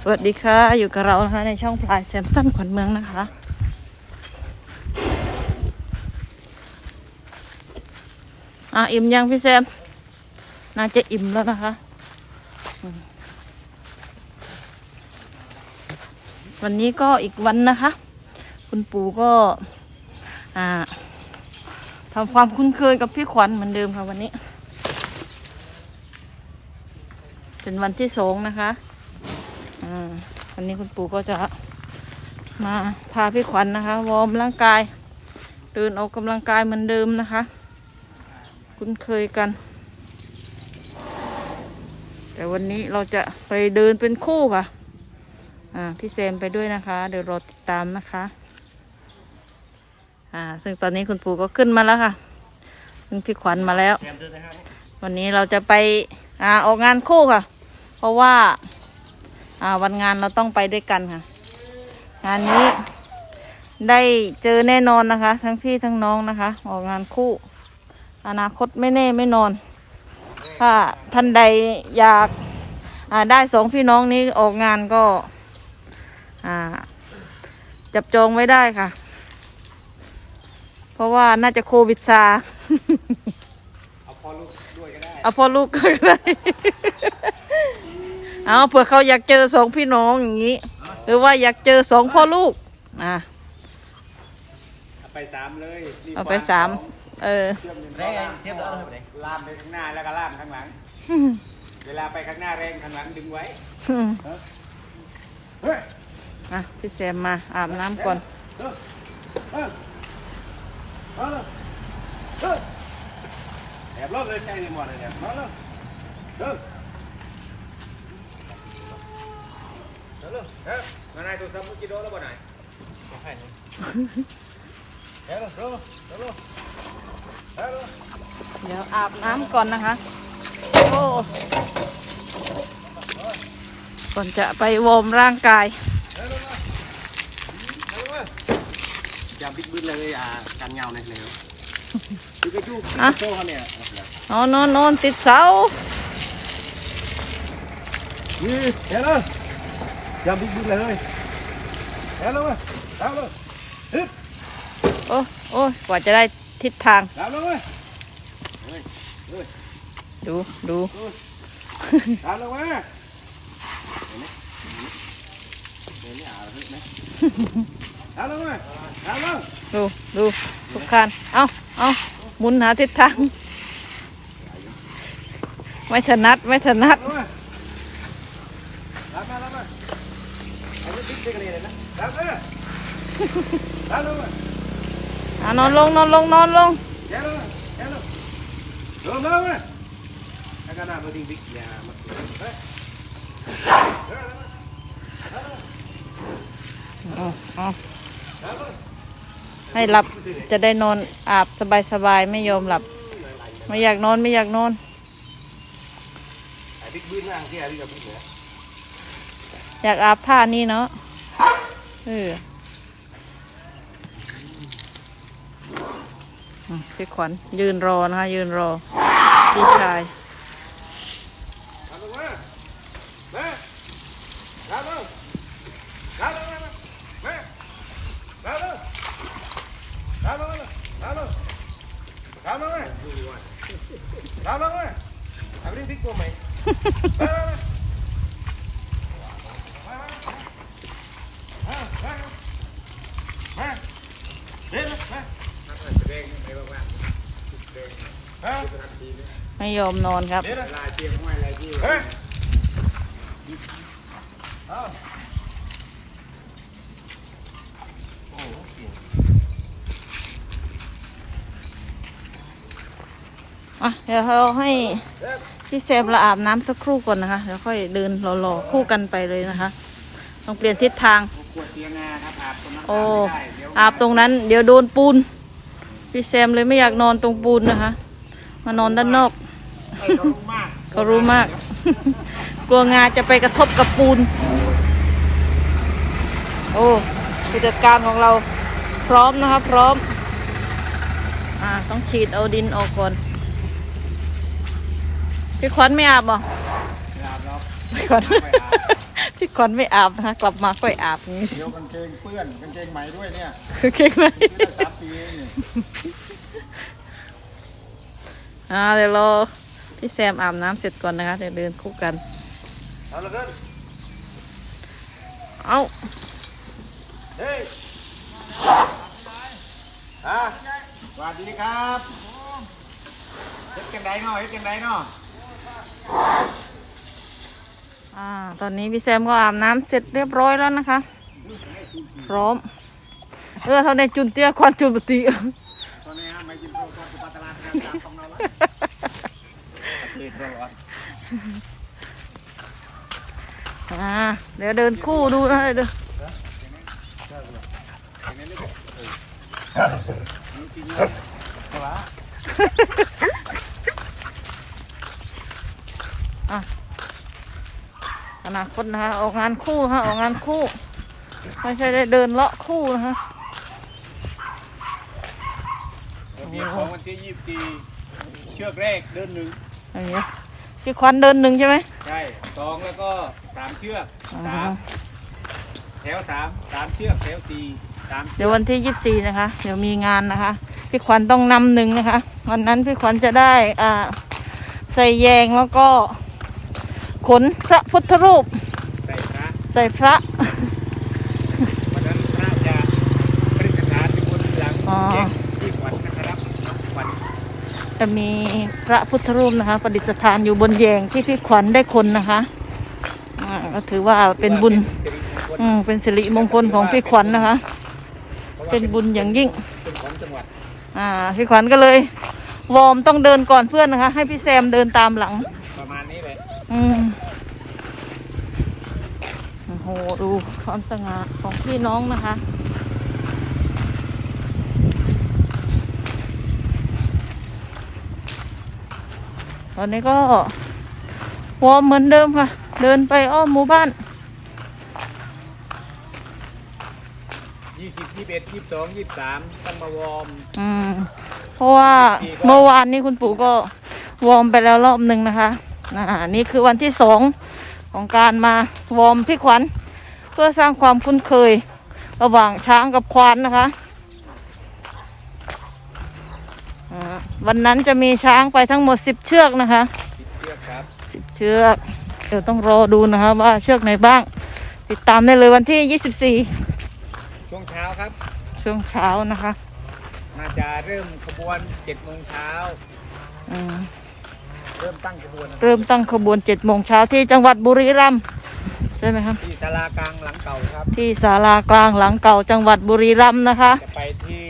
สวัสดีค่ะ อยู่กับเรานะคะในช่องพลายแซมสันขวัญเมืองนะคะ อะอิ่มยังพี่แซม น่าจะอิ่มแล้วนะคะ วันนี้ก็อีกวันนะคะ คุณปู่ก็ อ่าทำความคุ้นเคยกับพี่ขวัญเหมือนเดิมค่ะวันนี้ เป็นวันที่สองนะคะ วันนี้คุณปู่ก็จะมาพาพี่ขวัญนะคะ วอร์มร่างกาย เดินออกกำลังกายเหมือนเดิมนะคะ คุ้นเคยกัน แต่วันนี้เราจะไปเดินเป็นคู่ค่ะ อ่าพี่เซมไปด้วยนะคะ เดี๋ยวรอติดตามนะคะ อ่า ซึ่งตอนนี้คุณปู่ก็ขึ้นมาแล้วค่ะ ซึ่งพี่ขวัญมาแล้ว วันนี้เราจะไปอ่าออกงานคู่ค่ะ เพราะว่า อ่าวันงานเราต้องไปด้วยกันค่ะ งานนี้ได้เจอแน่นอนนะคะ ทั้งพี่ทั้งน้องนะคะ ออกงานคู่ อนาคตไม่แน่ไม่นอน ถ้าท่านใดอยากอ่าได้สองพี่น้องนี้ออกงานก็อ่าจับจองไว้ได้ค่ะ เพราะว่าน่าจะโควิดซาเอาพอลูกด้วยก็ได้เอาพ่อลูกก็ได้ เอาเผื่อเขาอยากเจอสองพี่น้องอย่างนี้ หรือว่าอยากเจอสองพ่อลูกอะเอาไปสามเลยรีบเอาไปสามเออเชื่อมหนึ่งเข้าล่างเทียบแล้วลามไปข้างหน้าแล้วก็ล่ามข้างหลัง เวลาไปข้างหน้าแรงข้างหลังดึงไว้เฮ้ยอะพี่แซมมาอาบน้ำก่อนเฮ้ยเฮ้ยเฮ้ยเฮ้ยแอบรอบเลยใจดีหมดเลยเนี่ยมาเลยเฮ้ย เฮ้ยเฮ้ยมานายตัวซับมุกิโดแล้วบ่ไหนให้เฮ้ยเร็วเร็วเร็วเร็วเดี๋ยวอาบน้ำก่อนนะคะ โอ้ ก่อนจะไปวอร์มร่างกายจำบิ๊กบึ้นเลยอ่ากันเงาเนี่ยเลยคือกระจุกอะโซ่เขาเนี่ยนอนนอนนอนติดเสานี่เห็นเล ยจำบิ๊กบึ้นเลยเห็นเลยตามเลยฮึบโอ้โอ้ยกว่าจะได้ทิศทางตามเลยดูดูตามเลยมาเห็นไหมเห็นไหมอ่าเห็นไหมตามเลยมาตามเลย ดูดูทุกคันเอาเอาหมุนหาทิศทาง ไม่ถนัด ไม่ถนัด ตามมาตามมาตามมา ไอ้นี่บิ๊กเด็กเลยนะตามเลยตามเลยมาอะนอนลงนอนลงนอนลงเห็นเลยเห็นเลยลงเลยมาแล้วก็น่ามาดิ้งบิ๊กยามาเฮ้ยเอาเอาให้หลับจะได้นอนอาบสบายสบายๆไม่ยอมหลับ ไม่อยากนอนไม่อยากนอนไอ้บิ๊กบึ้นนั่งที่อะไรกับบิ๊กเนี่ยอยากอาบท่านี้เนาะ เออพี่ขวัญยืนรอนะคะ ยืนรอ พี่ชายตามลงมามาตามลงตามลงมามาตามลงตามลงตามลงตามลงมาตามลงมาเอาไปบิ๊กตัวใหมมามามามามาเร็วมาเร่งเร็วมากเร่งฮะ ไม่ยอมนอนครับเดี๋ยวลาเชียงไม่อะไรที่เฮ้ยเอาอะเดี๋ยวเราให้พี่แซมละอาบน้ำสักครู่ก่อนนะคะเดี๋ยวค่อยเดินรอๆคู่กันไปเลยนะคะต้องเปลี่ยนทิศทางขวดเตียงนาครับอาบตรงนั้นโอ้อาบไม่ได้เดี๋ยวอาบตรงนั้น เดี๋ยวโดนปูน พี่แซมเลยไม่อยากนอนตรงปูนนะคะ มานอนด้านนอกไอ้เขารู้มากเขารู้มาก กลัวงาจะไปกระทบกับปูน โอ้ผู้จัดการของเราพร้อมนะคะ พร้อม อ่า ต้องฉีดเอาดินออกก่อน พี่ขวัญไม่อาบเหรอไม่อาบหรอกพี่ขวัญไม่อาบ พี่ก่อนไม่อาบนะคะ กลับมาค่อยอาบอย่างนี้เดี๋ยวกางเกงเปื้อนกางเกงใหม่ด้วยเนี่ยคือเก่งไหมซื้อได้สามปีเองนี่อ่าเดี๋ยวรอพี่แซมอาบน้ำเสร็จก่อนนะคะเดี๋ยวเดินคู่กัน เอาละกันเอ้าเฮ้ยอะสวัสดีครับเฮ็ดกันไดเนาะเฮ็ดกันไดเนาะ อ่าตอนนี้พี่แซมก็อาบน้ำเสร็จเรียบร้อยแล้วนะคะ พร้อม เออเท่าในจุนเตี้ยควันจุนปกติตอนนี้ฮะไม่กินโปรโมชั่นตลาดนะครับตามของเราละเฮ็ดร้อนอ่าเดี๋ยวเดินคู่ดูนะเดี๋ยวอะ อนาคตนะคะออกงานคู่ฮะออกงานคู่ ไม่ใช่ได้เดินเลาะคู่นะคะระเบียบของวันที่ยี่สิบสี่เชือกแรกเดินหนึ่งอย่างเงี้ยพี่ควันเดินหนึ่งใช่ไหมใช่สองแล้วก็สามเชือกอ๋อสามแถวสามสามเชือกแถวสี่สามเดี๋ยววันที่ยี่สี่นะคะ เดี๋ยวมีงานนะคะ พี่ขวัญต้องนำหนึ่งนะคะ วันนั้นพี่ขวัญจะได้อ่าใส่แยงแล้วก็ ขนพระพุทธรูป ใส่พระใส่พระ วันนั้นพระจะประดิษฐานอยู่บนหลังอ๋อ แยกที่ขวัญนะครับขวัญจะมีพระพุทธรูปนะคะประดิษฐานอยู่บนแยงที่พี่ขวัญได้คนนะคะอ่าก็ถือว่าเป็นบุญเป็นสิริมงคลอืมเป็นสิริมงคลของพี่ขวัญนะคะ พราะว่าเป็นบุญอย่างยิ่ง เป็นของจังหวัดอ่าพี่ขวัญก็เลย วอร์มต้องเดินก่อนเพื่อนนะคะ ให้พี่แซมเดินตามหลัง ประมาณนี้เลยอืมโอ้โห ดูความสง่าของพี่น้องนะคะ ตอนนี้ก็วอร์มเหมือนเดิมค่ะ เดินไปอ้อมหมู่บ้านยี่สิบยี่สิบเอ็ดยี่สิบสองยี่สิบสามต้องมาวอร์มอืมเพราะว่าเมื่อวานนี้คุณปู่ก็วอร์มไปแล้วรอบหนึ่งนะคะอ่านี่คือวันที่สองของการมาวอร์มพี่ขวัญ เพื่อสร้างความคุ้นเคย ระหว่างช้างกับควานนะคะอ่าวันนั้นจะมีช้างไปทั้งหมดสิบเชือกนะคะสิบเชือกครับสิบเชือกเดี๋ยวต้องรอดูนะคะว่าเชือกไหนบ้าง ติดตามได้เลยวันที่ยี่สิบสี่ช่วงเช้าครับ ช่วงเช้านะคะ น่าจะเริ่มขบวนเจ็ดโมงเช้าอืมเริ่มตั้งขบวนนะเริ่มตั้งขบวนเจ็ดโมงเช้าที่จังหวัดบุรีรัมย์ ใช่ไหมครับ ที่ศาลากลางหลังเก่าครับ ที่ศาลากลางหลังเก่าจังหวัดบุรีรัมย์นะคะจะไปที่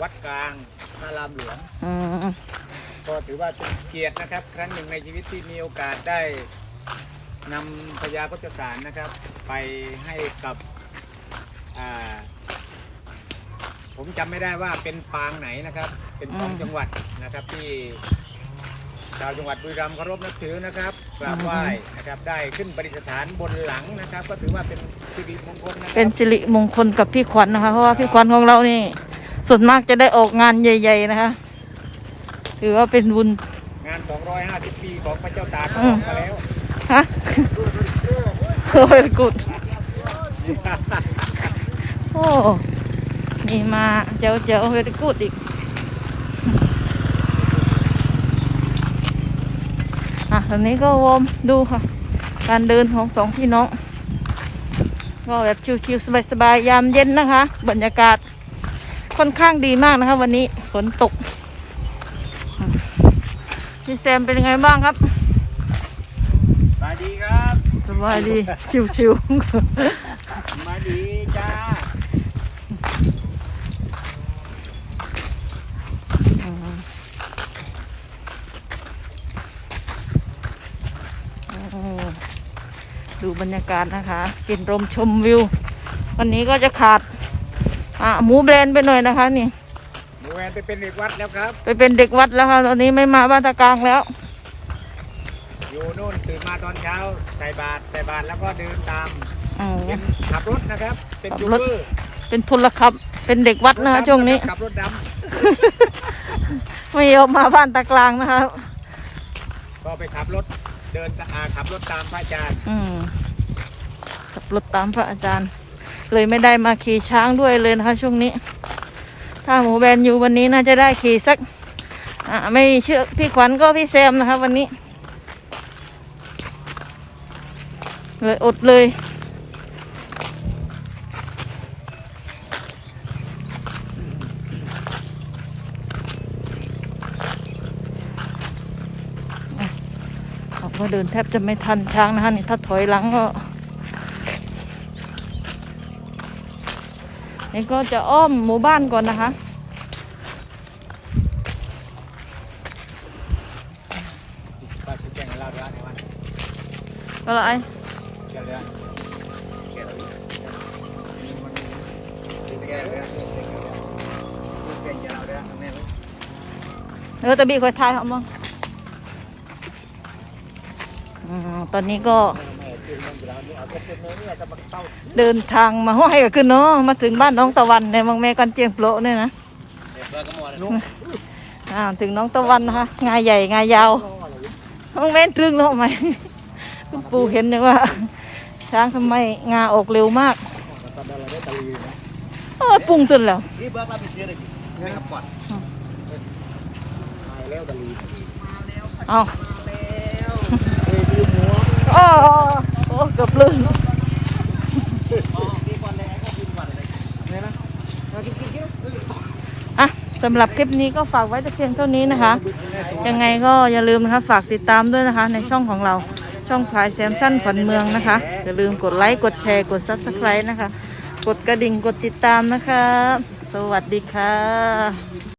วัดกลางพระรามหลวงอืมก็ถือว่าเป็นเกียรตินะครับ ครั้งหนึ่งในชีวิตที่มีโอกาสได้นำพญาพุทธสารนะครับ ไปให้กับอ่าผมจำไม่ได้ว่าเป็นปางไหนนะครับ เป็นของจังหวัดนะครับที่ ชาวจังหวัดบุรีรัมย์เคารพนับถือนะครับกราบไหว้นะครับได้ขึ้นประดิษฐานบนหลังนะครับ ก็ถือว่าเป็นสิริมงคลนะคเป็รันสิริมงคลกับพี่ขวัญนะคะเพราะว่าพี่ขวัญของเรานี่ส่วนมากจะได้ออกงานใหญ่ ๆ นะคะถือว่าเป็นบุญงาน 250 ปีของพระเจ้าตากอืมมาแล้วฮะโอ้ยกุดโอ้นี่มาเจ้าเจ้าเฮดกุดอีก อะ ตอนนี้ก็วอร์มดูค่ะ การเดินของสองพี่น้องก็แบบชิวๆสบายๆยามเย็นนะคะ บรรยากาศค่อนข้างดีมากนะคะ วันนี้ฝนตกอืมพี่แซมเป็นยังไงบ้างครับสวัสดีครับสบายดี ชิวสวัสดีจ้า ดูบรรยากาศนะคะกินลมชมวิว วันนี้ก็จะขาดอะหมูแบรนด์ไปหน่อยนะคะ นี่ หมูแวนไปเป็นเด็กวัดแล้วครับ ไปเป็นเด็กวัดแล้วค่ะตอนนี้ไม่มาบ้านตะกลางแล้ว อยู่นู่นตื่นมาตอนเช้าใส่บาตรใส่บาตรแล้วก็เดินตามอืมเป็นขับรถนะครับ เป็นขับยูรถ เบอร์เป็นพลขับ เป็นเด็กวัดนะคะช่วงนี้ ขับรถดไม่ยอมมาบ้านตะกลางนะคะำก็ไปขับรถ เดินอาขับรถตามพระอาจารย์อืมรถตามพระอาจารย์ เลยไม่ได้มาขี่ช้างด้วยเลยนะคะช่วงนี้ ถ้าหมูแบนอยู่วันนี้น่าจะได้ขี่สัก อ่าไม่เชื่อพี่ขวัญก็พี่แซมนะคะวันนี้ เลยอดเลย ก็เดินแทบจะไม่ทันช้างนะคะนี่ถ้าถอยหลังก็นี่ก็จะอ้อมหมู่บ้านก่อนนะคะ อะไรเออตะบีคอยทายเขามั้ง ตอนนี้ก็แม่ชื่อมันอยู่แล้วนี่เอาก็เป็นเนื้อเนี่ยจะมาเต้าเดินทางมาห้อยก็ขึ้นเนาะมาถึงบ้านน้องตะวันในบางแม่กันเจียงโปะเนี่ยนะเด็กเบอร์ก็หมดนุ่มอ่าถึงน้องตะวันนะคะงาใหญ่งายาวบางแม่นตรึงแล้วไหมคุณปู่เห็นยังว่า ช้างทำไมงาออกเร็วมากตอนนั้นเราได้ตะลีนะเออปรุงตื่นแล้วนี่เบอร์มา อ้โอ้เกือบลืมอ๋อมีก่อนเลยอะสำหรับคลิปนี้ก็ฝากไว้แต่เพียงเท่านี้นะคะ ยังไงก็อย่าลืมนะคะ ฝากติดตามด้วยนะคะ ในช่องของเราช่องพลายแซมสั้นฝันเมืองนะคะ อย่าลืมกดไลค์กดแชร์กดซับสไครต์นะคะ กดกระดิ่งกดติดตามนะคะ สวัสดีค่ะ